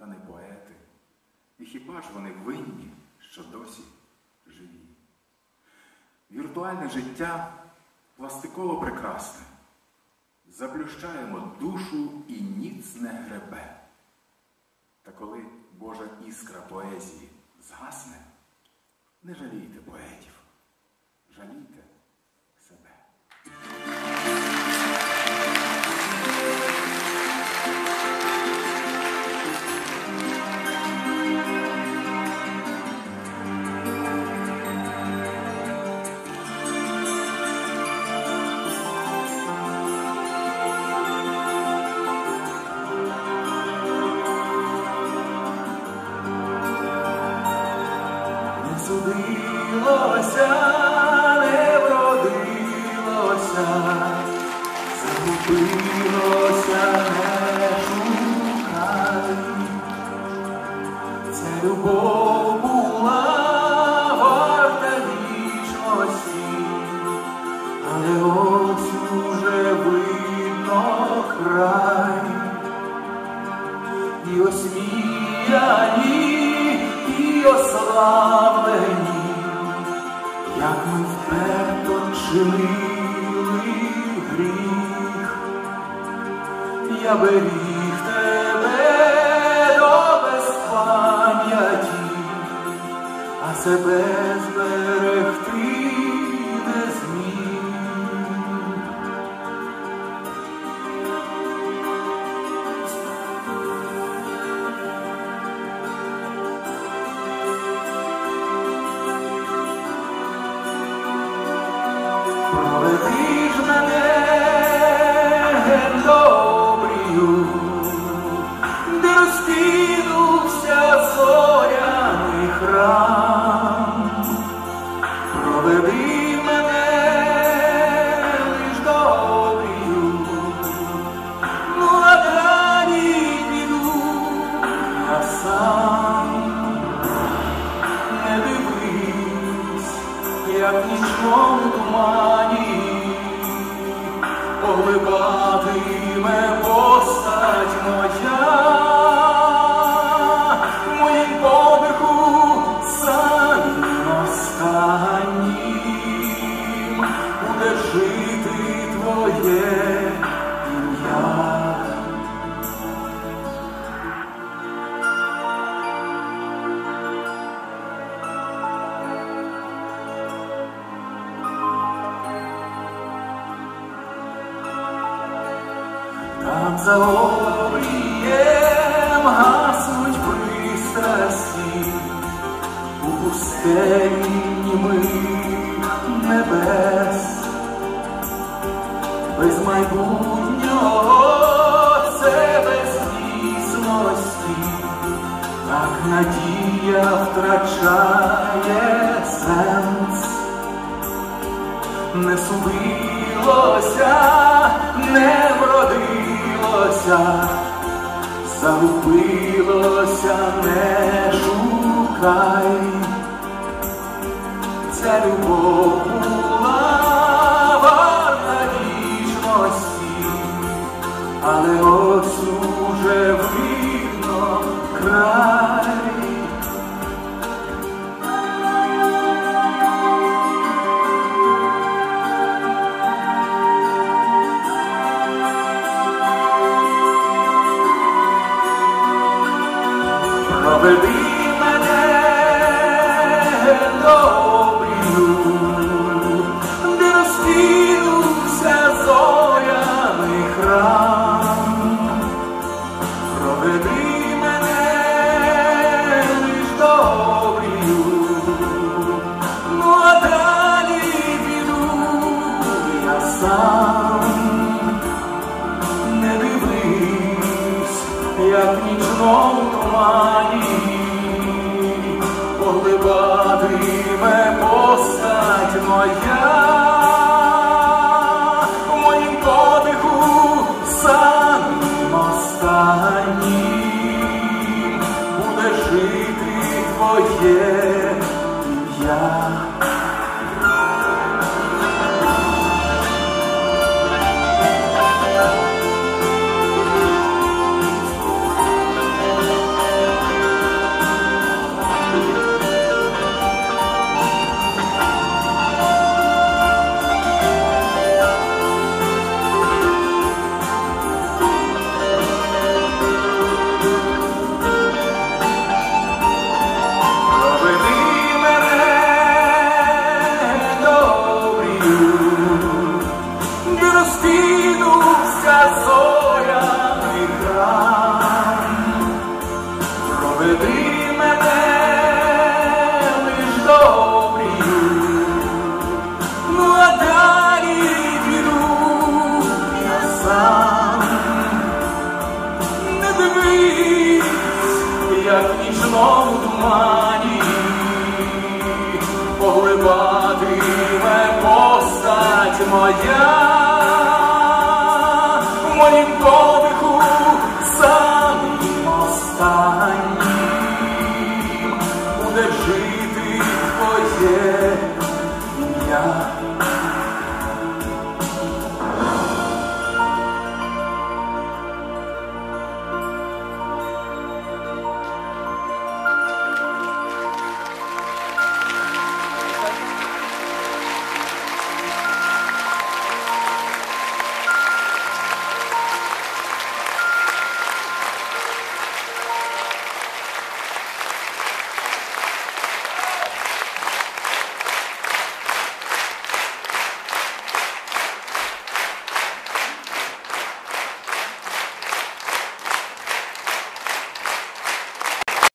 та не поети. І хіба ж вони винні, що досі живі? Віртуальне життя пластиково прекрасне. Заплющаємо душу і ніц не гребе. Та коли Божа іскра поезії згасне, не жалійте поетів, жалійте не вродилося, загубилося, не шукай. Ця любов була варта вічності, але ось уже видно край і осміяні, і ославлені, як ми вперто чинили гріх, я беріг тебе до безпам'яті, а себе зберегти добрію, де розкинувся зоряний храм. Проведи мене лиш добрію, ну а далі піду я сам. Не дивись, як в тумані поглибатиме постать моя, Там за обрієм гаснуть пристрасті, у пустелі німих небес, без майбутнього це без дійсності, так надія втрачає сенс. Не судилося, не вродилося, загубилося, не шукай. Ця любов Проведи мене добрію, де розкинувся зоряний храм. Проведи мене лиш добрію, ну а я сам. Не дивись, як в нічному тумані постать моя, моя, в моїм